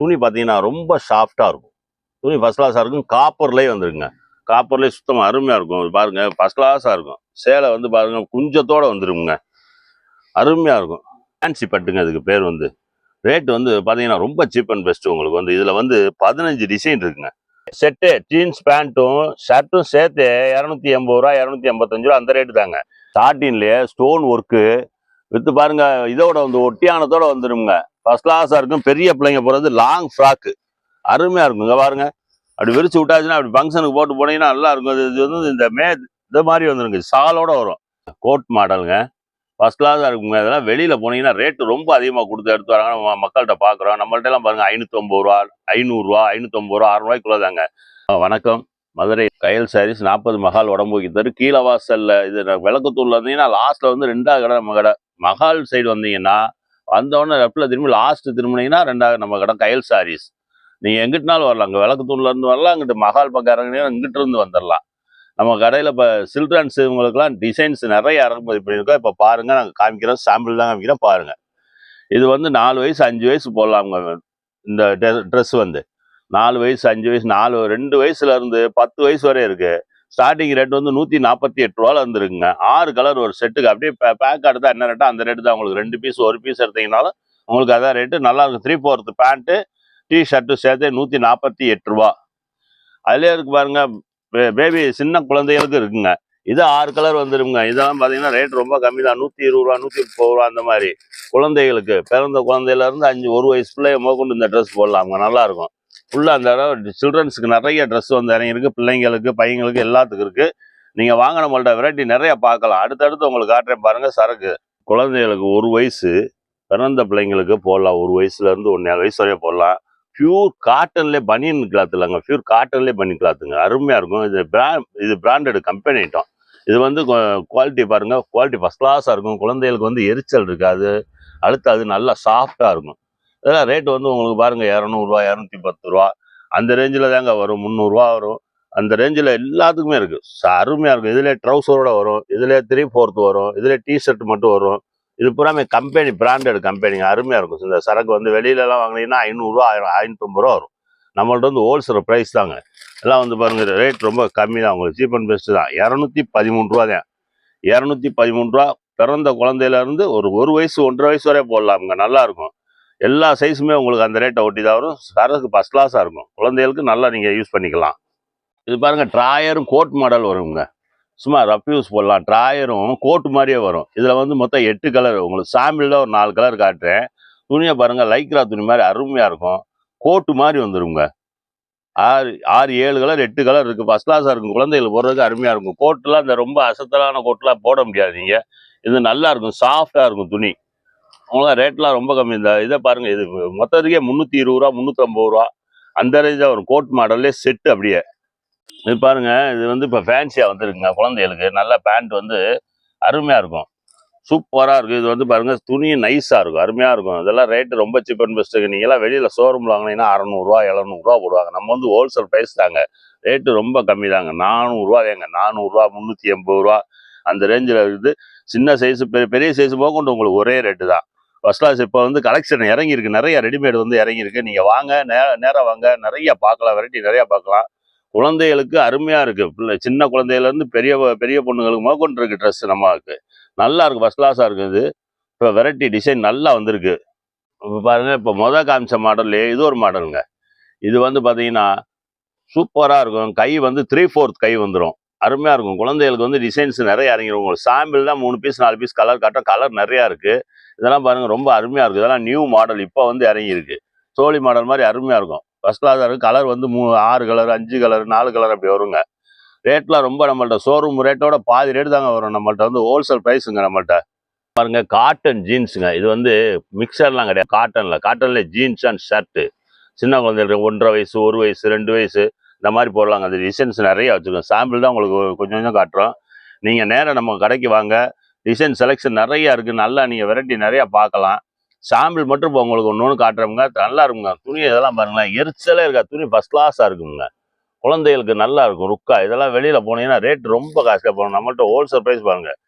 துணி பார்த்தீங்கன்னா ரொம்ப சாஃப்டாக இருக்கும். துணி ஃபஸ்ட் கிளாஸாக இருக்கும். காப்பர்லேயே வந்துருங்க. காப்பர்லேயே சுத்தமாக அருமையாக இருக்கும். பாருங்கள் ஃபஸ்ட் கிளாஸாக இருக்கும். சேலை வந்து பாருங்கள் குஞ்சத்தோடு வந்துருங்க அருமையாக இருக்கும். ஃபேன்சி பட்டுங்க இதுக்கு பேர் வந்து. ரேட் வந்து பார்த்தீங்கன்னா ரொம்ப சீப் அண்ட் பெஸ்ட் உங்களுக்கு வந்து. இதில் வந்து பதினஞ்சு டிசைன் இருக்குங்க. செட்டு ஜீன்ஸ் பேண்ட்டும் ஷர்ட்டும் சேர்த்து இரநூத்தி எண்பது ரூபா இரநூத்தி எண்பத்தஞ்சு ரூபா அந்த ரேட்டு தாங்க. ஸ்டார்டிங்லேயே ஸ்டோன் ஒர்க்கு வித்து பாருங்க இதோட வந்து ஒட்டியானத்தோட வந்துடுங்க ஃபர்ஸ்ட் கிளாஸாக இருக்கும் பெரிய பிள்ளைங்க போகிறது லாங் ஃப்ராக்கு அருமையாக இருக்கும் இங்கே பாருங்க. அப்படி விரிச்சு விட்டாச்சுன்னா அப்படி ஃபங்க்ஷனுக்கு போட்டு போனீங்கன்னா நல்லா இருக்கும். இது வந்து இந்த மே இந்த மாதிரி வந்துருங்க சாலோட வரும். கோட் மாடலுங்க. ஃபர்ஸ்ட் கிளாஸாக இருக்குங்க. இதெல்லாம் வெளியில் போனீங்கன்னா ரேட்டு ரொம்ப அதிகமாக கொடுத்து எடுத்து வராங்க. நம்ம மக்கள்கிட்ட பார்க்குறோம் நம்மள்ட்ட எல்லாம் பாருங்கள் ஐநூற்றம்பது ரூபா ஐநூறுரூவா ஐநூற்றம்பது ரூபா அறுநூறுவாய்க்குள்ள தாங்க. வணக்கம். மதுரை கயல் சாரீஸ் நாற்பது மகால் உடம்புக்கு தரு கீழே வாசல்ல இது விளக்கத்தூரில் இருந்தீங்கன்னா லாஸ்ட்டில் வந்து ரெண்டாவது கடை நம்ம கடை. மகால் சைடு வந்தீங்கன்னா வந்தோடனே லெஃப்டில் திரும்பி லாஸ்ட் திரும்பினீங்கன்னா ரெண்டாவது நம்ம கடை கயல் சாரீஸ் நீங்கள் எங்கிட்டனாலும் வரலாம். அங்கே விளக்குத்தூர்லேருந்து வரலாம். அங்கிட்டு மகால் பக்கம் இறங்கினா இங்கிட்டிருந்து வந்துடலாம் நம்ம கடையில் இப்போ சில்ட்ரன்ஸ் இவங்களுக்குலாம் டிசைன்ஸ் நிறைய இறக்குமதி பண்ணியிருக்கோம். இப்போ பாருங்கள் நாங்கள் காமிக்கிறோம் சாம்பிள் தான் காமிக்கிறோம் பாருங்கள் இது வந்து நாலு வயசு அஞ்சு வயசு போடலாமுங்க. இந்த ட்ரெஸ் வந்து நாலு வயசு அஞ்சு வயசு நாலு ரெண்டு வயசுலேருந்து பத்து வயசு வரை இருக்குது ஸ்டார்டிங் ரேட் வந்து நூற்றி நாற்பத்தி எட்டு ரூபால வந்துருக்குங்க. ஆறு கலர் ஒரு செட்டுக்கு அப்படியே பேக் எடுத்தா என்ன ரேட்டோ அந்த ரேட்டு தான் உங்களுக்கு ரெண்டு பீஸ் ஒரு பீஸ் எடுத்தீங்கனாலும் உங்களுக்கு அதான் ரேட்டு நல்லா இருக்கும். Three fourth pant T shirt சேர்த்து நூற்றி நாற்பத்தி எட்டு ரூபா அதுலேயே இருக்கு பாருங்க பேபி சின்ன குழந்தைகளுக்கு இருக்குங்க. இது ஆறு கலர் வந்துருங்க இதெல்லாம் பார்த்தீங்கன்னா ரேட் ரொம்ப கம்மி தான் நூற்றி இருபது ரூபா நூற்றி முப்பது ரூபா அந்த மாதிரி குழந்தைகளுக்கு. பிறந்த குழந்தையிலேருந்து அஞ்சு ஒரு வயசு பிள்ளைய முதற்கொண்டு இந்த ட்ரெஸ் போடலாமுங்க. அவங்க நல்லாயிருக்கும் ஃபுல்லாக அந்த இடம் சில்ட்ரன்ஸுக்கு நிறைய ட்ரெஸ் வந்து இறங்கியிருக்கு. பிள்ளைங்களுக்கு பையங்களுக்கு எல்லாத்துக்கும் இருக்கு. நீங்கள் வாங்க நம்மள்ட்ட வெரைட்டி நிறைய பார்க்கலாம். அடுத்தடுத்து உங்களுக்கு காட்டுறேன் பாருங்க சரக்கு. குழந்தைகளுக்கு ஒரு வயசு பிறந்த பிள்ளைங்களுக்கு போடலாம். ஒரு வயசுல இருந்து வயசு வரையும் போடலாம். பியூர் காட்டன்லேயே பனியன் கிளாத் இல்லைங்க. பியூர் காட்டன்லேயே பனியன் கிளாத்துங்க அருமையாக இருக்கும். இது பிராண்ட் இது பிராண்டட் கம்பெனி ஐட்டம் இது வந்து குவாலிட்டி பாருங்க குவாலிட்டி ஃபஸ்ட் கிளாஸாக இருக்கும். குழந்தைகளுக்கு வந்து எரிச்சல் இருக்காது. அடுத்து அது நல்லா சாஃப்டாக இருக்கும். இதெல்லாம் ரேட் வந்து உங்களுக்கு பாருங்க இரநூறுவா இரநூத்தி பத்து ரூபா அந்த ரேஞ்சில் தாங்க வரும் முந்நூறுரூவா வரும். அந்த ரேஞ்சில் எல்லாத்துக்குமே இருக்குது ச- இருக்கும். இதுல ட்ரௌசரோட வரும் இதுல த்ரீ ஃபோர்த் வரும் இதுல டிஷர்ட் மட்டும் வரும். இது பூராமே கம்பெனி பிராண்டட் கம்பெனிங்க அருமையாக இருக்கும். இந்த சரக்கு வந்து வெளியிலலாம் வாங்கினீங்கன்னா ஐநூறுரூவா ஆயிரம் ஐநூற்றம்பது ரூபா வரும். நம்மள்ட்ட வந்து ஹோல்சேல் ப்ரைஸ் தாங்க. எல்லாம் வந்து பாருங்கள் ரேட் ரொம்ப கம்மி தான். உங்களுக்கு சீப் அண்ட் பெஸ்ட்டு தான். இரநூத்தி பதிமூணு ரூபா தான். இரநூத்தி பதிமூணு ரூபா பிறந்த குழந்தையிலேருந்து ஒரு ஒரு வயசு ஒன்றரை வயசு வரை போடலாமுங்க. நல்லாயிருக்கும் எல்லா சைஸுமே உங்களுக்கு அந்த ரேட்டை ஒட்டி தான் வரும். சரக்கு ஃபஸ்ட் கிளாஸாக இருக்கும். குழந்தைகளுக்கு நல்லா நீங்கள் யூஸ் பண்ணிக்கலாம். இது பாருங்கள் ட்ராயரும் கோட் மாடல் வருங்க. சும்மா ரஃப் யூஸ் போடலாம். ட்ராயரும் கோட் மாதிரியே வரும். இதில் வந்து மொத்தம் எட்டு கலர் உங்களுக்கு சாம்பிளில் ஒரு நாலு கலர் காட்டுறேன். துணியை பாருங்கள் லைக்ரா துணி மாதிரி அருமையாக இருக்கும். கோட்டு மாதிரி வந்துருங்க. ஆறு ஆறு ஏழு கலர் எட்டு கலர் இருக்குது ஃபஸ்ட் கிளாஸாக இருக்கும். குழந்தைகளுக்கு போடுறதுக்கு அருமையாக இருக்கும். கோட்டெலாம் இந்த ரொம்ப அசத்தலான கோட்டெலாம் போட முடியாது நீங்கள் இது நல்லா இருக்கும். சாஃப்டாக இருக்கும் துணி. அவங்களாம் ரேட்லாம் ரொம்ப கம்மி. இந்த இதை பாருங்க இது மொத்தத்துக்கே முந்நூற்றி இருபது ரூபா முந்நூற்றம்பது ரூபா. அந்த ரேஞ்சாக வரும். கோட் மாடல்லே செட்டு அப்படியே. இது பாருங்க இது வந்து இப்போ ஃபேன்சியாக வந்துருக்குங்க குழந்தைகளுக்கு. நல்ல பேண்ட் வந்து அருமையாக இருக்கும். சூப்பராக இருக்கும் இது வந்து பாருங்க துணி நைஸாக இருக்கும். அருமையாக இருக்கும். இதெல்லாம் ரேட்டு ரொம்ப சீப் அண்ட் பெஸ்ட்டுக்கு நீங்களாம் வெளியில் ஷோரூமில் வாங்கினீங்கன்னா அறநூறுவா எழுநூறுவா போடுவாங்க. நம்ம வந்து ஹோல்சேல் ப்ரைஸ் தாங்க. ரேட்டு ரொம்ப கம்மி தாங்க. நானூறுரூவா ஏங்க? நானூறுரூவா முந்நூற்றி எண்பது ரூபா. அந்த ரேஞ்சில் இருக்குது. சின்ன சைஸு பெரிய பெரிய சைஸ் போக கொண்டு உங்களுக்கு ஒரே ரேட்டு தான். ஃபர்ஸ்ட் கிளாஸ் இப்போ வந்து கலெக்ஷன் இறங்கியிருக்கு. நிறைய ரெடிமேட் வந்து இறங்கியிருக்கு. நீங்கள் வாங்க நே நேராக வாங்க. நிறைய பார்க்கலாம். வெரைட்டி நிறையா பார்க்கலாம். குழந்தைகளுக்கு அருமையாக இருக்குது பிள்ளை சின்ன குழந்தையிலேருந்து பெரிய பெரிய பொண்ணுங்களுக்கு முதற்கொண்டு இருக்குது ட்ரெஸ் நம்மளுக்கு. நல்லா இருக்குது ஃபர்ஸ்ட் கிளாஸாக இருக்குது இப்போ வெரைட்டி டிசைன் நல்லா வந்திருக்கு. இப்போ பாருங்கள் இப்போ மொதல் காமிச்ச மாடல்லே இது ஒரு மாடலுங்க இது வந்து பார்த்தீங்கன்னா சூப்பராக இருக்கும். கை வந்து த்ரீ ஃபோர்த் கை வந்துடும் அருமையாக இருக்கும். குழந்தைகளுக்கு வந்து டிசைன்ஸ் நிறைய இறங்கிடும் உங்களுக்கு சாம்பிள் தான் மூணு பீஸ் நாலு பீஸ் கலர் காட்டும் கலர் நிறையா இருக்குது இதெல்லாம் பாருங்க ரொம்ப அருமையாக இருக்குது இதெல்லாம் நியூ மாடல் இப்போ வந்து இறங்கியிருக்கு. சோழி மாடல் மாதிரி அருமையாக இருக்கும். ஃபர்ஸ்ட் கிளாஸாக இருக்கு. கலர் வந்து மூ ஆறு கலர் அஞ்சு கலர் நாலு கலர் அப்படி வருங்க. ரேட்லாம் ரொம்ப நம்மள்ட்ட ஷோரூம் ரேட்டோட பாதி ரேட்டு தாங்க வரும். நம்மள்ட்ட வந்து ஹோல்சேல் ப்ரைஸுங்க நம்மள்ட்ட. பாருங்க காட்டன் ஜீன்ஸுங்க இது வந்து மிக்சர்லாம் கிடையாது. காட்டன்ல காட்டன்ல ஜீன்ஸ் அண்ட் ஷர்ட்டு சின்ன குழந்தைகளுக்கு ஒன்றரை வயசு ஒரு வயசு ரெண்டு வயசு இந்த மாதிரி போடலாங்க. அந்த டிசைன்ஸ் நிறைய வச்சுருக்கோம். சாம்பிள் தான் உங்களுக்கு கொஞ்சம் கொஞ்சம் காட்டுறோம். நீங்கள் நேராக நம்ம கடைக்கு வாங்க. டிசைன் செலெக்ஷன் நிறையா இருக்குது நல்லா நீங்கள் வெரைட்டி நிறையா பார்க்கலாம். சாம்பிள் மட்டும் இப்போ உங்களுக்கு ஒன்று ஒன்று காட்டுறவங்க நல்லா இருக்குங்க. துணி இதெல்லாம் பாருங்களேன். எரிச்சலே இருக்கா துணி ஃபஸ்ட் கிளாஸாக இருக்குங்க. குழந்தைகளுக்கு நல்லா இருக்கும். ருக்கா இதெல்லாம் வெளியில் போனீங்கன்னா ரேட் ரொம்ப காஸ்ட்லியாக போகணும் நம்மள்ட்ட ஹோல்சேல் ப்ரைஸ் பாருங்கள்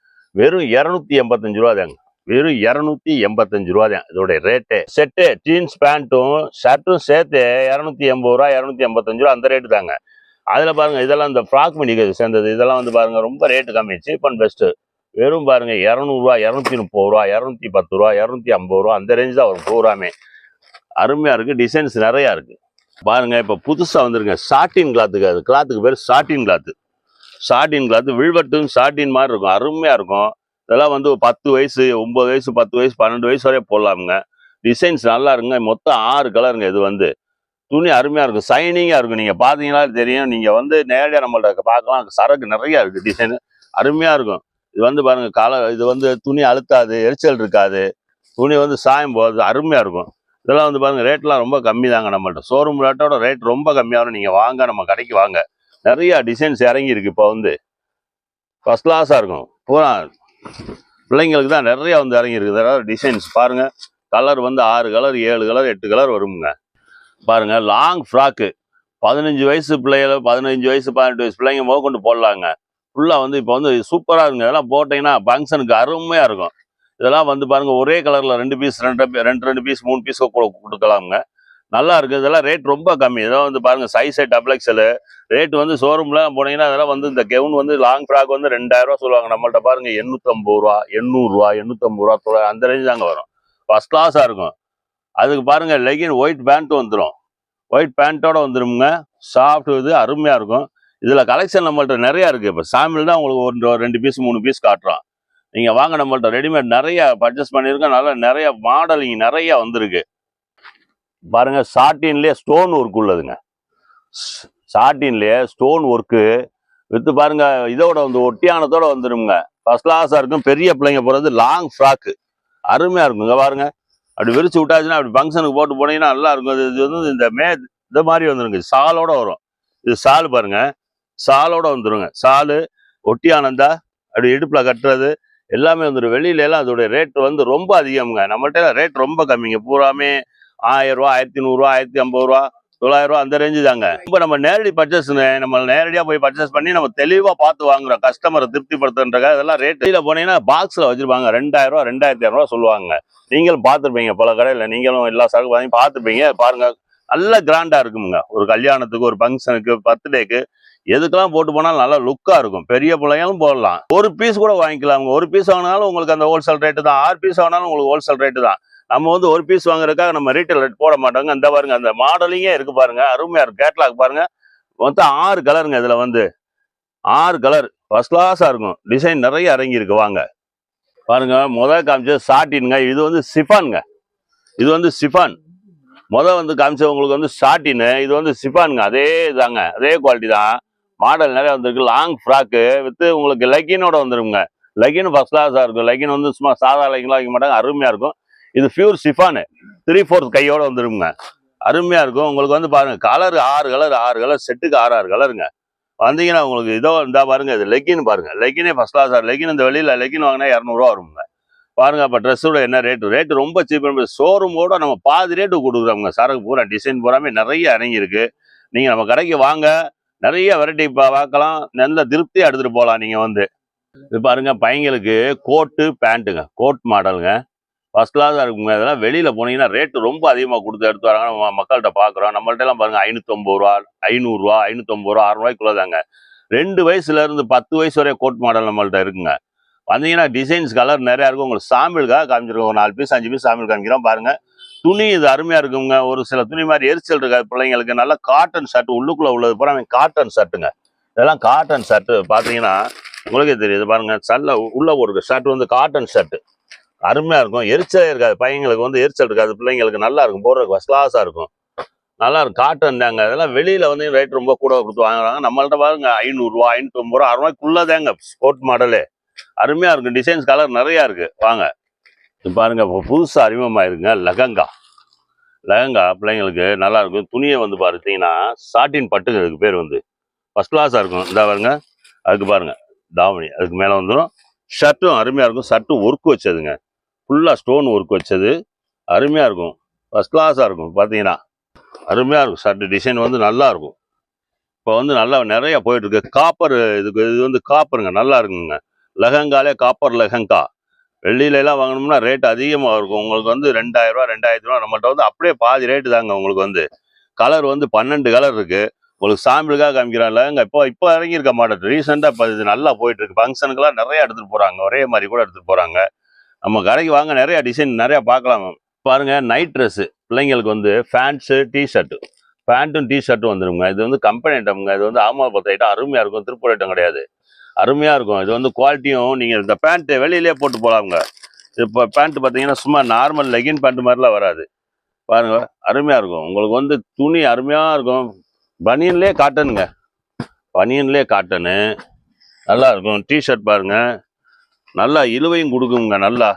வெறும் இரநூத்தி எண்பத்தஞ்சு ரூபா தாங்க. வெறும் இரநூத்தி எண்பத்தஞ்சு ரூபா தான் இதோட ரேட்டு செட்டு ஜீன்ஸ் பேண்ட்டும் ஷர்ட்டும் சேர்த்து இரநூத்தி எண்பது ரூபா இரநூத்தி எண்பத்தஞ்சு ரூபா அந்த ரேட்டு தாங்க. அதில் பாருங்க இதெல்லாம் இந்த ஃப்ராக் மணிக்கு சேர்ந்தது. இதெல்லாம் வந்து பாருங்க ரொம்ப ரேட்டு கம்மி சீப் அண்ட் பெஸ்ட்டு வெறும் பாருங்க இரநூறுவா இரநூத்தி முப்பது ரூபா இரநூத்தி பத்து ரூபா இரநூத்தி ஐம்பது ரூபா அந்த ரேஞ்ச் தான் வரும் பூராமே. அருமையாக இருக்குது டிசைன்ஸ் நிறையா இருக்குது பாருங்கள் இப்போ புதுசாக வந்துருங்க சாட்டின் கிளாத்துக்கு அது கிளாத்துக்கு பேர் சாட்டின் கிளாத்து சாட்டின் கிளாத்து வில்வெட்டும் சாட்டின் மாதிரி இருக்கும் அருமையாக இருக்கும். இதெல்லாம் வந்து ஒரு பத்து வயசு ஒம்பது வயசு பத்து வயசு பன்னெண்டு வயசு வரையும் போடலாமுங்க. டிசைன்ஸ் நல்லா இருங்க மொத்தம் ஆறு கலருங்க இது வந்து. துணி அருமையாக இருக்கும் சைனிங்காக இருக்கும் நீங்கள் பார்த்தீங்கன்னா தெரியும். நீங்கள் வந்து நேரடியாக நம்மள்ட்ட பார்க்கலாம் சரக்கு நிறையா இருக்குது டிசைனு அருமையாக இருக்கும். இது வந்து பாருங்க கால இது வந்து துணி அழுத்தாது எரிச்சல் இருக்காது. துணி வந்து சாயம் போகாது அருமையாக இருக்கும். இதெல்லாம் வந்து பாருங்கள் ரேட்லாம் ரொம்ப கம்மி தாங்க நம்மள்ட்ட. ஷோரூம் ரேட்டோட ரேட் ரொம்ப கம்மியாகும் நீங்கள் வாங்க நம்ம கடைக்கு வாங்க. நிறையா டிசைன்ஸ் இறங்கி இருக்கு இப்போ வந்து. ஃபர்ஸ்ட் கிளாஸாக இருக்கும். பூரா பிள்ளைங்களுக்கு தான் நிறையா வந்து இறங்கி இருக்குது. அதாவது டிசைன்ஸ் பாருங்கள் கலர் வந்து ஆறு கலர் ஏழு கலர் எட்டு கலர் வருங்க பாருங்கள் லாங் ஃப்ராக்கு பதினஞ்சு வயசு பிள்ளைகள பதினஞ்சு வயசு பதினெட்டு வயசு பிள்ளைங்க முக கொண்டு போடலாங்க. ஃபுல்லாக வந்து இப்போ வந்து சூப்பராக இருக்குங்க. இதெல்லாம் போட்டிங்கன்னா ஃபங்க்ஷனுக்கு அருமையாக இருக்கும். இதெல்லாம் வந்து பாருங்கள் ஒரே கலரில் ரெண்டு பீஸ் ரெண்டு ரெண்டு ரெண்டு பீஸ் மூணு பீஸ் கொடுக்கலாமுங்க. நல்லா இருக்குது இதெல்லாம் ரேட் ரொம்ப கம்மி. இதெல்லாம் வந்து பாருங்க சைஸ் டபுள் எக்ஸலு ரேட் வந்து ஷோரூம்லாம் போனீங்கன்னா அதெல்லாம் வந்து இந்த கெவுன் வந்து லாங் ஃப்ராக் வந்து ரெண்டாயிரம் ரூபா சொல்லுவாங்க. நம்மள்ட்ட பாருங்கள் எண்ணூற்றம்பது ரூபா எண்ணூறுரூவா எண்ணூற்றம்பது ரூபா தொள்ளாயிரம் அந்த ரேஞ்சு தாங்க வரும். ஃபஸ்ட் கிளாஸாக இருக்கும். அதுக்கு பாருங்கள் லெகின் ஒயிட் பேண்ட்டும் வந்துடும் ஒயிட் பேண்ட்டோட வந்துருமுங்க. சாஃப்ட் இது அருமையாக இருக்கும். இதில் கலெக்ஷன் நம்மள்ட்ட நிறையா இருக்குது இப்போ சாமியில் தான் உங்களுக்கு ஒன்று ரெண்டு பீஸ் மூணு பீஸ் காட்டுறோம். நீங்கள் வாங்க நம்மள்ட்ட ரெடிமேட் நிறையா பர்ச்சேஸ் பண்ணியிருக்கோம் நல்லா நிறைய மாடலிங் நிறைய வந்திருக்கு. பாருங்க சாட்டின்லேயே ஸ்டோன் ஒர்க் உள்ளதுங்க. சாட்டின்லேயே ஸ்டோன் ஒர்க்கு வித்து பாருங்க இதோட வந்து ஒட்டியானத்தோட வந்துடுங்க ஃபஸ்ட் கிளாஸாக இருக்கும் பெரிய பிள்ளைங்க போகிறது லாங் ஃப்ராக்கு அருமையாக இருக்குங்க பாருங்க அப்படி விரிச்சு விட்டாச்சுன்னா அப்படி ஃபங்க்ஷனுக்கு போட்டு போனீங்கன்னா நல்லா இருக்கும். இது வந்து இந்த மே இந்த மாதிரி வந்துருங்க. சாலோட வரும். இது சால் பாருங்கள் சாலோட வந்துருங்க. சாலு ஒட்டியானந்தா அப்படி இடுப்புல கட்டுறது எல்லாமே வந்துடும் வெளியில எல்லாம் அதோட ரேட் வந்து ரொம்ப அதிகம்ங்க. நம்மள்ட்ட ரேட் ரொம்ப கம்மிங்க. பூராமே ஆயிரம் ரூபா ஆயிரத்தி நூறுரூவா ஆயிரத்தி ஐம்பது ரூபா தொள்ளாயிரம் ரூபா அந்த ரேஞ்சு தாங்க. இப்போ நம்ம நேரடி பர்ச்சேஸ் நம்ம நேரடியாக போய் பர்ச்சேஸ் பண்ணி நம்ம தெளிவாக பார்த்து வாங்குறோம். கஸ்டமரை திருப்திப்படுத்துன்றக்காக இதெல்லாம் ரேட் போனீங்கன்னா பாக்ஸில் வச்சிருப்பாங்க. ரெண்டாயிரம் ரூபா ரெண்டாயிரத்தி இரநூறுவா சொல்லுவாங்க. நீங்களும் பார்த்துருப்பீங்க பல கடையில். நீங்களும் எல்லா சரக்கு வாங்கி பார்த்துருப்பீங்க. பாருங்க. நல்ல கிராண்டா இருக்குங்க ஒரு கல்யாணத்துக்கு ஒரு ஃபங்க்ஷனுக்கு பர்த்டேக்கு எதுக்கெல்லாம் போட்டு போனாலும் நல்லா லுக்காக இருக்கும். பெரிய பிள்ளைங்களும் போடலாம். ஒரு பீஸ் கூட வாங்கிக்கலாம். ஒரு பீஸ் வாங்கினாலும் உங்களுக்கு அந்த ஹோல்சேல் ரேட்டு தான். ஆறு பீஸ் வாங்கினாலும் உங்களுக்கு ஹோல்சேல் ரேட்டு தான். நம்ம வந்து ஒரு பீஸ் வாங்குறதுக்காக நம்ம ரீட்டைல் ரேட் போட மாட்டோங்க. அந்த பாருங்க அந்த மாடலிங்கே இருக்குது பாருங்க. அருமையாக இருக்கு. கேட்லாக் பாருங்க. மொத்தம் ஆறு கலருங்க இதில் வந்து. ஆறு கலர் ஃபஸ்ட் கிளாஸாக இருக்கும். டிசைன் நிறைய இறங்கியிருக்கு. வாங்க. பாருங்க முதல் காமிச்சது சாட்டின்ங்க இது வந்து சிஃபானுங்க இது வந்து சிஃபான் முதல் வந்து காமிச்சது உங்களுக்கு வந்து சாட்டின்னு இது வந்து சிஃபானுங்க அதே இதாங்க. அதே குவாலிட்டி தான். மாடல் நிறைய வந்திருக்கு. லாங் ஃப்ராக்கு வித்து உங்களுக்கு லெகினோட வந்துருங்க. லெகின் ஃபர்ஸ்ட் கிளாஸாக இருக்கும். லெகின் வந்து சும்மா சாதா லெகின்லாம் வைக்க மாட்டாங்க. அருமையாக இருக்கும். இது பியூர் சிஃபானு த்ரீ ஃபோர்த் கையோட வந்துருங்க. அருமையாக இருக்கும். உங்களுக்கு வந்து பாருங்க கலர் ஆறு கலர் ஆறு கலர் செட்டுக்கு ஆறு ஆறு கலருங்க வந்தீங்கன்னா உங்களுக்கு இதோ இருந்தால் பாருங்க இது லெகின் பாருங்க. லெகினே ஃபஸ்ட் கிளாஸாக லெகின் இந்த வெளியில் லெகின் வாங்கினா இரநூறுவா வருங்க. பாருங்க அப்போ ட்ரெஸ்ஸோட என்ன ரேட்டு ரேட்டு ரொம்ப சீப்பாக ஷோரூமோட நம்ம பாதி ரேட்டு கொடுக்குறோங்க சரக்கு பூரா டிசைன் பூராமே நிறைய இறங்கியிருக்கு. நீங்கள் நம்ம கடைக்கு வாங்க. நிறைய வெரைட்டி இப்போ பார்க்கலாம் நல்ல திருப்தியாக எடுத்துட்டு போகலாம் நீங்க வந்து. இது பாருங்க பையங்களுக்கு கோட்டு பேண்ட்டுங்க கோட் மாடலுங்க ஃபர்ஸ்ட் கிளாஸாக இருக்குங்க. இதெல்லாம் வெளியில் போனீங்கன்னா ரேட்டு ரொம்ப அதிகமாக கொடுத்து எடுத்து வராங்க. நம்ம மக்கள்கிட்ட பார்க்குறோம். நம்மள்ட்ட எல்லாம் பாருங்க ஐநூற்றம்பது ரூபா ஐநூறுரூவா ஐநூற்றம்பது ரூபா அறுநூறுவாய்க்குள்ள தாங்க ரெண்டு வயசுல இருந்து பத்து வயசு வரைய கோட் மாடல் நம்மள்ட்ட இருக்குங்க. வந்தீங்கன்னா டிசைன்ஸ் கலர் நிறையா இருக்கும். உங்களுக்கு சாம்பிளுக்காக காமிச்சிருக்கோம். ஒரு நாலு பீஸ் அஞ்சு பீஸ் சாம்பிள் காமிக்கிறோம். பாருங்க துணி இது அருமையா இருக்குங்க. ஒரு சில துணி மாதிரி எரிச்சல் இருக்காது பிள்ளைங்களுக்கு. நல்லா காட்டன் ஷர்ட் உள்ளுக்குள்ள உள்ளது. பூரா காட்டன் ஷர்ட்டுங்க இதெல்லாம் காட்டன் ஷர்ட் பார்த்தீங்கன்னா உங்களுக்கே தெரியுது பாருங்க சல்ல உள்ள போடுற ஷர்ட் வந்து காட்டன் ஷர்ட் அருமையா இருக்கும். எரிச்சலே இருக்காது. பையங்களுக்கு வந்து எரிச்சல் இருக்காது. பிள்ளைங்களுக்கு நல்லா இருக்கும். போடுறதுக்கு ஃபர்ஸ்ட் கிளாஸா இருக்கும். நல்லா இருக்கும். காட்டன் தாங்க. அதெல்லாம் வெளியில வந்து ரேட் ரொம்ப கூட கொடுத்து வாங்குறாங்க. நம்மள்ட்ட பாருங்க ஐநூறுரூவா ஐநூற்றம்பது ரூபா அறுநூறுவாய்க்குள்ள தாங்க ஸ்போர்ட் மாடலு அருமையா இருக்கும். டிசைன்ஸ் கலர் நிறையா இருக்கு. வாங்க. இது பாருங்க இப்போ புதுசாக அறிமுகமாயிருங்க லெஹங்கா லகங்கா பிள்ளைங்களுக்கு நல்லாயிருக்கும். துணியை வந்து பார்த்தீங்கன்னா சாட்டின் பட்டுங்க அதுக்கு பேர் வந்து. ஃபர்ஸ்ட் கிளாஸாக இருக்கும். இந்த பாருங்க. அதுக்கு பாருங்க. தாவணி. அதுக்கு மேலே வந்துடும் ஷர்ட்டும் அருமையாக இருக்கும். ஷர்ட்டும் ஒர்க் வச்சதுங்க. ஃபுல்லாக ஸ்டோன் ஒர்க் வச்சது. அருமையாக இருக்கும். ஃபர்ஸ்ட் கிளாஸாக இருக்கும் பார்த்தீங்கன்னா அருமையாக இருக்கும். ஷர்ட் டிசைன் வந்து நல்லா இருக்கும் இப்போ வந்து நல்லா நிறைய போயிட்டுருக்கு. காப்பர் இதுக்கு இது வந்து காப்பருங்க நல்லா இருக்குங்க. லெஹங்காலே காப்பர் லெஹங்கா வெள்ளியிலலாம் வாங்கினோம்னா வாங்கணும்னா ரேட் அதிகமாக இருக்கும். உங்களுக்கு வந்து ரெண்டாயிரம் ரூபா ரெண்டாயிரத்தி ரூபா நம்மள்ட்ட வந்து அப்படியே பாதி ரேட்டு தாங்க உங்களுக்கு வந்து. கலர் வந்து பன்னெண்டு கலர் இருக்குது உங்களுக்கு சாம்பிளுக்காக காமிக்கிறாங்க இங்க இப்போ இப்போ இறங்கியிருக்க மாட்டேன். ரீசெண்டாக இப்போ இது நல்லா போயிட்டுருக்கு. ஃபங்க்ஷனுக்கெல்லாம் நிறையா நிறைய போகிறாங்க ஒரே மாதிரி கூட எடுத்துகிட்டு போகிறாங்க நம்ம கடைக்கு வாங்க நிறைய டிசைன் நிறையா பார்க்கலாம். பாருங்க நைட் ட்ரெஸ்ஸு பிள்ளைங்களுக்கு வந்து ஃபேண்ட்ஸு டிஷர்ட்டு பேண்ட்டும் டிஷர்ட்டும் வந்துடுங்க இது வந்து கம்பெனி ஐட்டம்ங்க இது வந்து ஆமா பத்து ஐட்டம் அருமையாக இருக்கும். திருப்பூர் ஐட்டம் கிடையாது. அருமையாக இருக்கும். இது வந்து குவாலிட்டியும் நீங்கள் இந்த பேண்ட்டு வெளியிலே போட்டு போலாங்க இப்போ பேண்ட்டு பார்த்தீங்கன்னா சும்மா நார்மல் லெகின் பேண்ட் மாதிரிலாம் வராது. பாருங்க அருமையாக இருக்கும். உங்களுக்கு வந்து துணி அருமையாக இருக்கும். பனியன்லேயே காட்டனுங்க பனியன்லேயே காட்டனு நல்லா இருக்கும். டிஷர்ட் பாருங்க. நல்லா இழுவையும் கொடுக்குங்க நல்லா.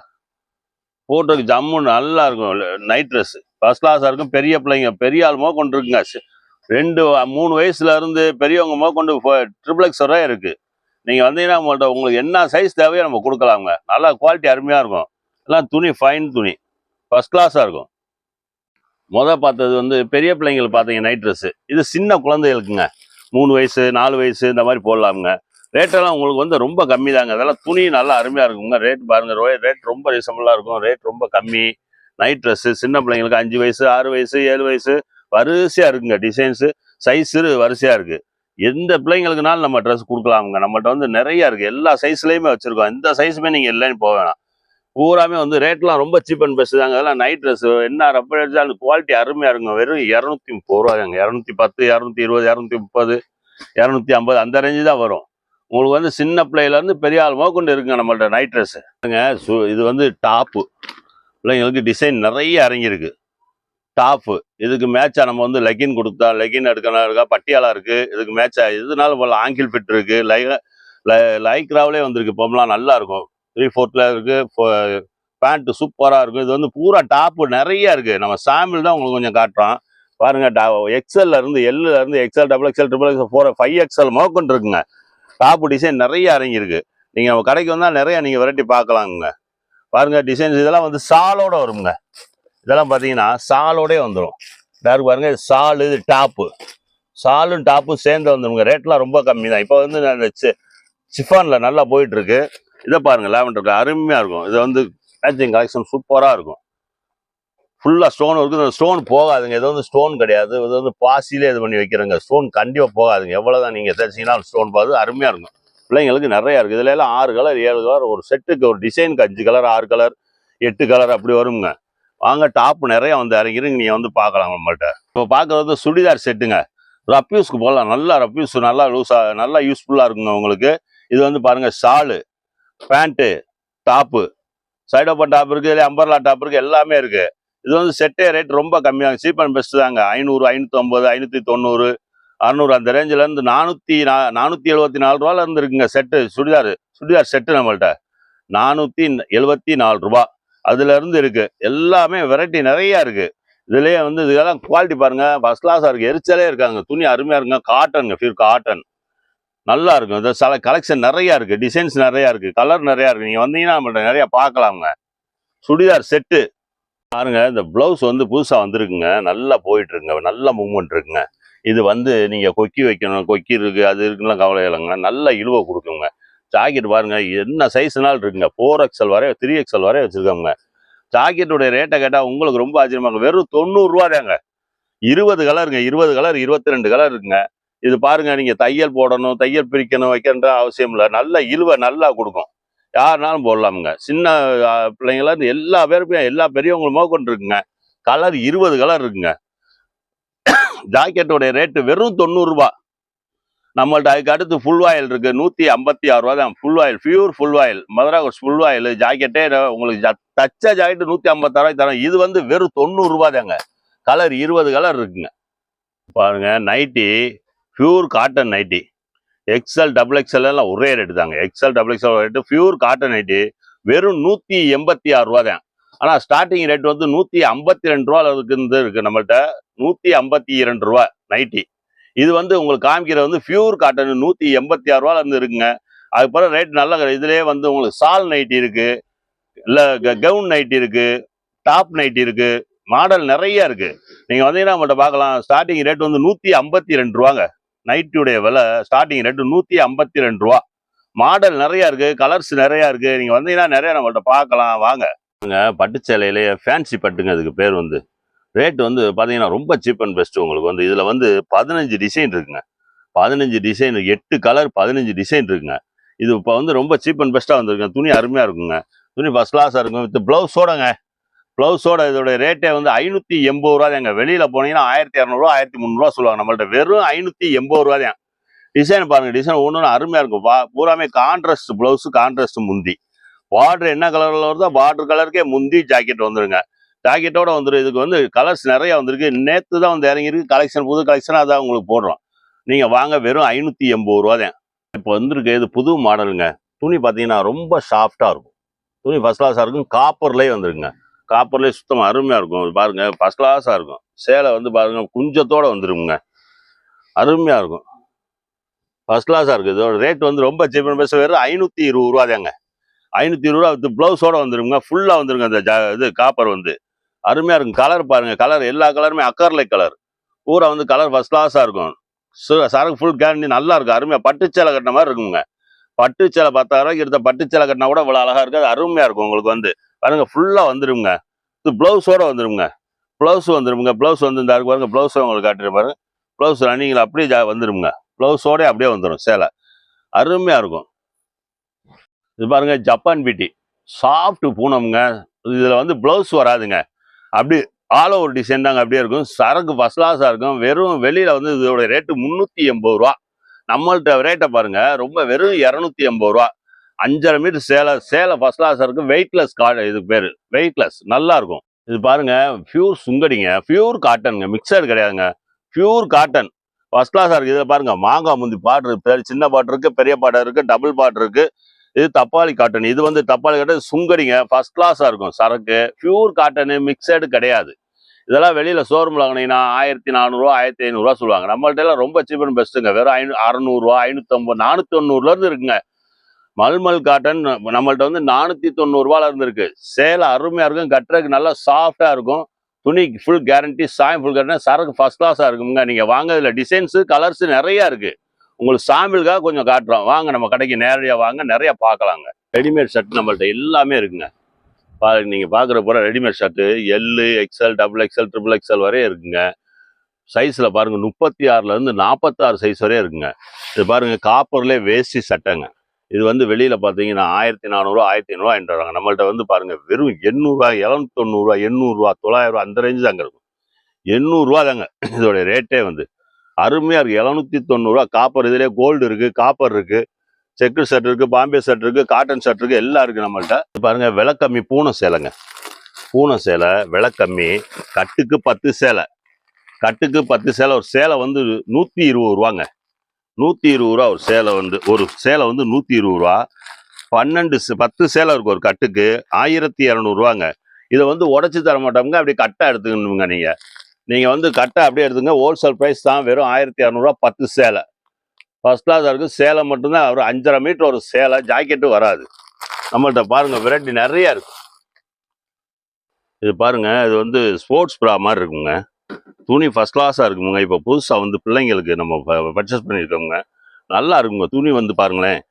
போட்டுக்கு ஜம்மு நல்லா இருக்கும். நைட் ட்ரெஸ்ஸு ஃபஸ்ட் கிளாஸாக இருக்கும். பெரிய பிள்ளைங்க பெரிய ஆள் மோ கொண்டு இருக்குங்க. ரெண்டு மூணு வயசுல இருந்து பெரியவங்க மோ கொண்டு ட்ரிபிள் எக்ஸ் வரை இருக்குது நீங்கள் வந்தீங்கன்னா உங்கள்கிட்ட உங்களுக்கு என்ன சைஸ் தேவையோ நம்ம கொடுக்கலாங்க நல்லா குவாலிட்டி அருமையாக இருக்கும். எல்லாம் துணி ஃபைன் துணி. ஃபஸ்ட் கிளாஸாக இருக்கும். முதல் பார்த்தது வந்து பெரிய பிள்ளைங்களுக்கு பார்த்தீங்க நைட் ட்ரெஸ்ஸு இது சின்ன குழந்தைகளுக்குங்க. மூணு வயசு நாலு வயசு இந்த மாதிரி போடலாமுங்க. ரேட்டெல்லாம் உங்களுக்கு வந்து ரொம்ப கம்மி தாங்க. அதெல்லாம் துணி நல்லா அருமையாக இருக்குங்க. ரேட் பாருங்க ரேட் ரொம்ப ரீசனபுளாக இருக்கும். ரேட் ரொம்ப கம்மி. நைட் ட்ரெஸ்ஸு சின்ன பிள்ளைங்களுக்கு அஞ்சு வயசு ஆறு வயசு ஏழு வயசு. வரிசையாக இருக்குங்க டிசைன்ஸு சைஸு வரிசையாக இருக்குது எந்த பிள்ளைங்களுக்குனாலும் நம்ம ட்ரெஸ் கொடுக்கலாமுங்க. நம்மள்ட்ட வந்து நிறைய இருக்குது எல்லா சைஸ்லேயுமே வச்சுருக்கோம். எந்த சைஸுமே நீங்கள் இல்லைன்னு போக வேணாம். பூராமே வந்து ரேட்லாம் ரொம்ப சீப் அண்ட் பெஸ்ட் தாங்க. அதெல்லாம் நைட் ட்ரெஸ் என்ன ரப்பர் அடிச்சாலும் குவாலிட்டி அருமையாக இருக்குங்க. வெறும் இரநூத்தி முப்பது ரூபாங்க இரநூத்தி பத்து இரநூத்தி இருபது இரநூத்தி முப்பது இரநூத்தி ஐம்பது அந்த ரேஞ்சு தான் வரும். உங்களுக்கு வந்து சின்ன பிள்ளையிலேருந்து பெரிய ஆள் கொண்டு இருக்குங்க நம்மள்ட்ட நைட் ட்ரெஸ் இது வந்து டாப்பு பிள்ளைங்களுக்கு டிசைன் நிறைய இறங்கியிருக்கு. டாப்பு இதுக்கு மேட்சா நம்ம வந்து லெகின் கொடுத்தா லெகின் எடுக்கணும் இருக்கா பட்டியாலா இருக்கு. இதுக்கு மேட்சா இதனால போல ஆங்கிள் ஃபிட் இருக்கு. லை லைக்ராவிலே வந்திருக்கு. பொம்லாம் நல்லா இருக்கும். த்ரீ ஃபோர்த்தில் இருக்கு. பேண்ட் சூப்பராக இருக்கும். இது வந்து பூரா டாப்பு நிறைய இருக்கு. நம்ம சாம்பிள் தான் உங்களுக்கு கொஞ்சம் காட்டுறோம் பாருங்க எக்ஸல்ல இருந்து எல்ல இருந்து XL double XL triple XL four five XL மோக்கொண்டு இருக்குங்க. டாப்பு டிசைன் நிறைய இறங்கியிருக்கு. நீங்கள் நம்ம கடைக்கு வந்தால் நிறைய நீங்கள் வெரைட்டி பார்க்கலாங்க பாருங்க டிசைன்ஸ் இதெல்லாம் வந்து சாலோட வருங்க. இதெல்லாம் பார்த்தீங்கன்னா சாலோடே வந்துடும் டேருக்கு பாருங்க சால் சாலு இது டாப்பு. சாலும் டாப்பும் சேர்ந்து வந்துடுங்க ரேட்லாம் ரொம்ப கம்மி தான் இப்போ வந்து அந்த சிஃபானில் நல்லா போயிட்டுருக்கு. இதை பாருங்கள் லேவண்டர் அருமையாக இருக்கும். இது வந்து மேட்சிங் கலெக்ஷன் சூப்பராக இருக்கும். ஃபுல்லாக ஸ்டோன் இருக்குது. இந்த ஸ்டோன் போகாதுங்க. இது வந்து ஸ்டோன் கிடையாது. இது வந்து பாசிலே இது பண்ணி வைக்கிறேங்க. ஸ்டோன் கண்டிப்பாக போகாதுங்க. எவ்வளோதான் நீங்கள் தைச்சிங்கன்னா ஸ்டோன் போகாது. அருமையாக இருக்கும். பிள்ளைங்களுக்கு நிறையா இருக்குது இதில் எல்லாம் ஆறு கலர் ஏழு கலர் ஒரு செட்டுக்கு ஒரு டிசைனுக்கு அஞ்சு கலர் ஆறு கலர் எட்டு கலர் அப்படி வருங்க. வாங்க டாப் நிறைய வந்து இறங்கிருங்க நீங்கள் வந்து பார்க்கலாம் நம்மள்கிட்ட இப்போ பார்க்குறது வந்து சுடிதார் செட்டுங்க ரப்யூஸ்க்கு போகலாம். நல்லா ரப்யூஸ் நல்லா லூஸாக நல்லா யூஸ்ஃபுல்லாக இருக்குங்க உங்களுக்கு. இது வந்து பாருங்க shawl pant top side open top இருக்குது இல்லை அம்பர்லா டாப் இருக்குது எல்லாமே இருக்குது இது வந்து செட்டே ரேட் ரொம்ப கம்மியாக சீப் அண்ட் பெஸ்ட் தாங்க. ஐநூறு ஐநூற்றி ஐம்பது ஐநூற்றி தொண்ணூறு அறநூறு அந்த ரேஞ்சிலேருந்து நானூற்றி நா நானூற்றி எழுபத்தி நாலு ரூபாலேருந்து இருக்குங்க செட்டு சுடிதார். சுடிதார் செட்டு நம்மள்கிட்ட நானூற்றி எழுபத்தி நாலு ரூபா. அதுல இருந்து இருக்கு. எல்லாமே வெரைட்டி நிறைய இருக்கு. இதுலயே வந்து இதெல்லாம் குவாலிட்டி பாருங்க. ஃபர்ஸ்ட் கிளாஸா இருக்கு. எரிச்சலே இருக்காங்க. துணி அருமையா இருக்குங்க. காட்டனுங்க ஃபியூர் காட்டன் நல்லா இருக்கும். இந்த சில கலெக்ஷன் நிறைய இருக்கு. டிசைன்ஸ் நிறைய இருக்கு. கலர் நிறைய இருக்கு. நீங்க வந்தீங்கன்னா நம்மள்ட்ட நிறைய பார்க்கலாங்க சுடிதார் செட்டு பாருங்க. இந்த பிளவுஸ் வந்து புதுசா வந்திருக்குங்க. நல்லா போயிட்டு இருக்குங்க நல்ல மூவ்மெண்ட் இருக்குங்க. இது வந்து நீங்க கொக்கி வைக்கணும். கொக்கி இருக்கு. அது இருக்குலாம் கவலை இல்லைங்க. நல்ல இழுவை கொடுக்குங்க. ஜாக்கெட் பாருங்க என்ன சைஸ்னாலும் இருக்குங்க. ஃபோர் எக்ஸல் வரை த்ரீ எக்ஸல் வரை வச்சுருக்காங்க ஜாக்கெட்டுடைய ரேட்டை கேட்டால் உங்களுக்கு ரொம்ப ஆச்சரியமா வெறும் தொண்ணூறுரூவா தாங்க. இருபது கலருங்க இருபது கலர் இருபத்தி ரெண்டு கலர் இருக்குங்க. இது பாருங்க நீங்கள் தையல் போடணும் தையல் பிரிக்கணும் வைக்கணுன்ற அவசியம் இல்லை. நல்ல இழுவை நல்லா கொடுக்கும். யாருனாலும் போடலாமுங்க. சின்ன பிள்ளைங்களா இருந்து எல்லா பேருமே எல்லா பெரியவங்களும் மோக்கொண்டு இருக்குங்க கலர் இருபது கலர் இருக்குங்க. ஜாக்கெட்டோடைய ரேட்டு வெறும் தொண்ணூறுரூவா நம்மள்ட்ட அதுக்கு அடுத்து ஃபுல் ஆயில் இருக்கு. நூத்தி ஐம்பத்தி ஆறு ரூபா தான். Full oil pure full oil Madura full oil ஜாக்கெட்டே உங்களுக்கு தச்ச ஜாக்கெட் நூத்தி ஐம்பத்தாறு தரோம் இது வந்து வெறும் தொண்ணூறு ரூபா தாங்க. கலர் இருபது கலர் இருக்குங்க. பாருங்க nightie pure cotton nightie XL double XL எல்லாம் ஒரே ரேட்டு தாங்க. XL double XL rate pure cotton nightie வெறும் நூத்தி எண்பத்தி ஆறு ரூபா தான். ஆனா ஸ்டார்டிங் ரேட் வந்து நூத்தி ஐம்பத்தி ரெண்டு ரூபா இருந்து இருக்கு நம்மள்ட்ட. நூத்தி ஐம்பத்தி இரண்டு ரூபா நைட்டி இது வந்து உங்களுக்கு காமிக்கிற வந்து பியூர் காட்டன் நூற்றி எண்பத்தி ஆறு ரூபால இருந்து இருக்குங்க. அதுக்கப்புறம் ரேட் நல்ல இதுலேயே வந்து உங்களுக்கு சால் நைட்டி இருக்கு இல்லை கவுன் நைட்டி இருக்கு டாப் நைட்டி இருக்கு மாடல் நிறைய இருக்கு. நீங்க வந்தீங்கன்னா நம்மகிட்ட பார்க்கலாம். ஸ்டார்டிங் ரேட் வந்து நூற்றி ஐம்பத்தி ரெண்டு ரூபாங்க. நைட்டியுடைய விலை ஸ்டார்டிங் ரேட்டு நூற்றி ஐம்பத்தி ரெண்டு ரூபா. மாடல் நிறையா இருக்குது கலர்ஸ் நிறையா இருக்குது நீங்கள் வந்தீங்கன்னா நிறையா நம்மள்ட்ட பார்க்கலாம். வாங்க. வாங்க, பட்டு சேலையிலேயே ஃபேன்சி பட்டுங்க அதுக்கு பேர் வந்து. ரேட் வந்து பார்த்தீங்கன்னா ரொம்ப சீப் அண்ட் பெஸ்ட் உங்களுக்கு வந்து. இதில் வந்து பதினஞ்சு டிசைன் இருக்குங்க. பதினஞ்சு டிசைன் எட்டு கலர் பதினஞ்சு டிசைன் இருக்குங்க. இது இப்போ வந்து ரொம்ப சீப் அண்ட் பெஸ்ட்டாக வந்திருக்குங்க. துணி அருமையாக இருக்குங்க. துணி ஃபஸ்ட் கிளாஸாக இருக்கும். வித் ப்ளவுஸோடங்க ப்ளவுஸோட இதோட ரேட்டே வந்து ஐநூற்றி எண்பது ரூபா எங்கள் வெளியில் போனீங்கன்னா ஆயிரத்தி இரநூறுவா ஆயிரத்தி முந்நூறுவா சொல்லுவாங்க நம்மள்ட்ட. வெறும் ஐநூற்றி எண்பது ரூபா தான் டிசைன் பாருங்கள் டிசைன் ஒன்று ஒன்று அருமையாக இருக்கும். பா பூராமே கான்ட்ராஸ்ட் ப்ளவுஸு கான்ட்ராஸ்ட் முந்தி. பார்டர் என்ன கலரில் வருதோ பார்டர் கலருக்கே முந்தி ஜாக்கெட் வந்துடுங்க ஜாக்கெட்டோட வந்துடும் இதுக்கு வந்து கலர்ஸ் நிறையா வந்திருக்கு. நேற்று தான் வந்து இறங்கியிருக்கு. கலெக்ஷன் புது கலெக்ஷனாக அதான் உங்களுக்கு போடுறோம். நீங்கள் வாங்க வெறும் ஐநூற்றி எண்பது ரூபா தான். இப்போ வந்திருக்கு இது புது மாடலுங்க. துணி பார்த்தீங்கன்னா ரொம்ப சாஃப்டாக இருக்கும். துணி ஃபஸ்ட் கிளாஸாக இருக்கும். காப்பர்லேயே வந்துருங்க காப்பர்லேயே சுத்தமாக அருமையாக இருக்கும். பாருங்கள் ஃபஸ்ட் கிளாஸாக இருக்கும். சேலை வந்து பாருங்கள் குஞ்சத்தோடு வந்துருங்க அருமையாக இருக்கும். ஃபஸ்ட் கிளாஸாக இருக்குது இதோட ரேட் வந்து ரொம்ப சீப் பேச வெறும் ஐநூற்றி இருபது ரூபா தாங்க. ஐநூற்றி இருபது ரூபா வித் ப்ளவுஸோட வந்துருங்க ஃபுல்லாக வந்துருங்க அந்த ஜா இது காப்பர் வந்து. அருமையாக இருக்கும். கலர் பாருங்கள் கலர் எல்லா கலருமே அக்கர்லை கலர் பூரா வந்து கலர் ஃபஸ்ட் கிளாஸாக இருக்கும். சரக்கு ஃபுல் கேரண்டி நல்லா இருக்கும். அருமையாக பட்டு சேலை கட்டின மாதிரி இருக்குங்க. பட்டு சேலை பத்தாயிரம் எடுத்த பட்டு சேலை கட்டினா கூட இவ்வளோ அழகாக இருக்காது. அருமையாக இருக்கும் உங்களுக்கு வந்து. பாருங்க ஃபுல்லாக வந்துடுங்க இது ப்ளவுஸோட வந்துடுங்க ப்ளவுஸ் வந்துருங்க ப்ளவுஸ் வந்து இந்த பாருங்க. ப்ளவுஸை உங்களுக்கு காட்டுறேன் ப்ளவுஸ் ரன்னிங்கில் அப்படியே ஜா வந்துருங்க ப்ளவுஸோட அப்படியே வந்துடும் சேலை. அருமையாக இருக்கும். இது பாருங்க ஜப்பான் பிட்டி சாஃப்ட் பூனம்ங்க. இதில் வந்து ப்ளவுஸ் வராதுங்க. அப்படி ஆல் ஓவர் டிசைன் தாங்க அப்படியே இருக்கும். சரக்கு ஃபஸ்ட் கிளாஸாக இருக்கும். வெறும் வெளியில் வந்து இதோட ரேட்டு முந்நூற்றி எண்பது ரூபா. நம்மள்ட்ட ரேட்டை பாருங்கள் ரொம்ப வெறும் இரநூத்தி எண்பது ரூபா. அஞ்சரை மீட்டர் சேலை சேலை ஃபஸ்ட் கிளாஸாக இருக்கும். வெயிட்லெஸ் கா இது பேர். வெயிட்லெஸ் நல்லா இருக்கும். இது பாருங்க பியூர் சுங்கடிங்க. பியூர் காட்டனுங்க மிக்சர் கிடையாதுங்க. பியூர் காட்டன் ஃபஸ்ட் கிளாஸாக இருக்குது. இதில் பாருங்க. மாங்காய் முந்தி பாட்டு இருக்குது சின்ன பாட்டு இருக்குது பெரிய பாட்டு இருக்குது டபுள் பாட்டு இருக்குது இது தப்பாளி காட்டன் இது வந்து தப்பாளி காட்டன் சுங்கரிங்க ஃபர்ஸ்ட் கிளாஸாக இருக்கும். சரக்கு. பியூர் காட்டனு மிக்சடு கிடையாது. இதெல்லாம் வெளியில் ஷோரூமில் வாங்கினீங்கன்னா ஆயிரத்தி நானூறுரூவா ஆயிரத்தி ஐநூறுரூவா சொல்லுவாங்க. நம்மள்ட்ட எல்லாம் ரொம்ப சீப் அண்ட் பெஸ்ட்டுங்க வெறும் ஐநூ அறநூறுவா ஐநூற்றம்பது நானூற்றி தொண்ணூறுல இருக்குங்க. மல்மல் காட்டன் நம்ம- நம்மள்ட்ட வந்து நானூற்றி தொண்ணூறுரூவால இருந்துருக்கு சேலை அருமையாக இருக்கும். கட்டுறதுக்கு நல்லா சாஃப்டாக இருக்கும். துணி ஃபுல் கேரண்டி சாயம் ஃபுல் கேரண்டி சரக்கு ஃபஸ்ட் கிளாஸாக இருக்குங்க. நீங்கள் வாங்க இதில் டிசைன்ஸு கலர்ஸு நிறையா இருக்குது உங்களுக்கு சாம்பிளுக்காக கொஞ்சம் காட்டுறோம். வாங்க நம்ம கடைக்கு நேரடியாக வாங்க நிறையா பார்க்கலாங்க. ரெடிமேட் ஷர்ட் நம்மள்ட்ட எல்லாமே இருக்குங்க. பா நீங்கள் பார்க்குற பூரா readymade shirt L XL double XL triple XL வரையும் இருக்குங்க. சைஸில் பாருங்கள் முப்பத்தி ஆறுலேருந்து நாற்பத்தாறு சைஸ் வரையும் இருக்குங்க. இது பாருங்க காப்பர்லேயே வேஷ்டி சட்டைங்க. இது வந்து வெளியில் பார்த்தீங்கன்னா ஆயிரத்தி நானூறுரூவா ஆயிரத்தி ஐநூறுரூவா வராங்க. நம்மள்ட்ட வந்து பாருங்கள் வெறும் எண்ணூறுரூவா எழுநூத்தி எண்ணூறுரூவா தொள்ளாயிரரூவா அந்த ரேஞ்சு தாங்க இருக்கும். எண்ணூறுரூவா தாங்க இதோட ரேட்டே வந்து. அருமையாக இருக்குது எழுநூத்தி தொண்ணூறுரூவா காப்பர் இதுலேயே கோல்டு இருக்குது காப்பர் இருக்குது செக்கு ஷர்ட் இருக்குது பாம்பே ஷர்ட் இருக்குது காட்டன் ஷர்ட் இருக்குது எல்லாம் இருக்குது நம்மள்ட்ட. பாருங்கள் விலை கம்மி பூனை சேலைங்க. பூனை சேலை விலை கம்மி கட்டுக்கு பத்து சேலை. கட்டுக்கு பத்து சேலை ஒரு சேலை வந்து நூற்றி இருபது ரூபாங்க. நூற்றி இருபது ரூபா ஒரு சேலை வந்து ஒரு சேலை வந்து நூற்றி இருபது ரூபா. பன்னெண்டு பத்து சேலை இருக்கும் ஒரு கட்டுக்கு ஆயிரத்தி இரநூறுவாங்க இதை வந்து உடச்சி தர மாட்டோம்ங்க அப்படியே கட்டாக எடுத்துக்கணுங்க நீங்கள் நீங்கள் வந்து கட்டை அப்படியே எடுத்துங்க. ஹோல்சேல் ப்ரைஸ் தான் வெறும் ஆயிரத்தி இரநூறுவா பத்து சேலை. ஃபஸ்ட் கிளாஸாக இருக்குது சேலை மட்டும்தான். ஒரு அஞ்சரை மீட்டர் ஒரு சேலை ஜாக்கெட்டு வராது. நம்மள்கிட்ட பாருங்க வெரைட்டி நிறையா இருக்கும் இது பாருங்கள் இது வந்து ஸ்போர்ட்ஸ் ப்ரா மாதிரி இருக்குங்க. துணி ஃபஸ்ட் கிளாஸாக இருக்குங்க. இப்போ புதுசாக வந்து பிள்ளைங்களுக்கு நம்ம பர்ச்சேஸ் பண்ணியிருக்கோங்க நல்லா இருக்குங்க. துணி வந்து பாருங்களேன்.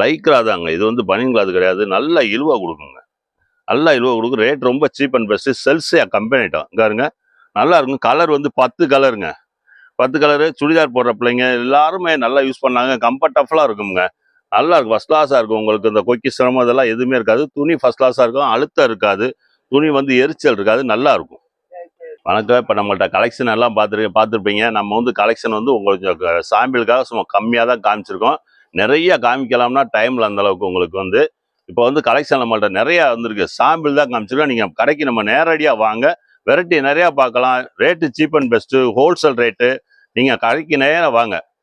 லைக்ரா தாங்க. இது வந்து பனியன் கிளாத் கிடையாது. நல்ல இழுவாக கொடுக்குங்க. நல்லா இழுவாக கொடுக்கும் ரேட் ரொம்ப சீப் அண்ட் பெஸ்ட்டு செல்ஸே கம்பெனிட்டோம் இருங்க நல்லா இருக்கும். கலர் வந்து பத்து கலருங்க பத்து கலரு சுடிதார் போடுற பிள்ளைங்க எல்லாருமே நல்லா யூஸ் பண்ணாங்க. கம்ஃபர்டபுளாக இருக்குங்க நல்லா இருக்கும். ஃபஸ்ட் கிளாஸாக இருக்கும். உங்களுக்கு இந்த கொக்கி சிரமம் இதெல்லாம் எதுவுமே இருக்காது. துணி ஃபஸ்ட் கிளாஸாக இருக்கும். அழுத்தம் இருக்காது. துணி வந்து எரிச்சல் இருக்காது. நல்லா இருக்கும். வணக்கம் இப்போ நம்மள்ட்ட கலெக்ஷன் எல்லாம் பார்த்துரு பார்த்துருப்பீங்க. நம்ம வந்து கலெக்ஷன் வந்து உங்களுக்கு சாம்பிளுக்காக சும்மா கம்மியாக தான் காமிச்சிருக்கோம். நிறைய காமிக்கலாம்னா டைமில் அந்தளவுக்கு உங்களுக்கு வந்து இப்போ வந்து கலெக்ஷன் நம்மள்ட்ட நிறையா வந்திருக்கு. சாம்பிள் தான் காமிச்சிருக்கோம். நீங்கள் கடைக்கு நம்ம நேரடியாக வாங்க. வெரைட்டி நிறையா பார்க்கலாம். Rate cheap and best wholesale rate நீங்கள் கடைக்கு நேரம் வாங்க.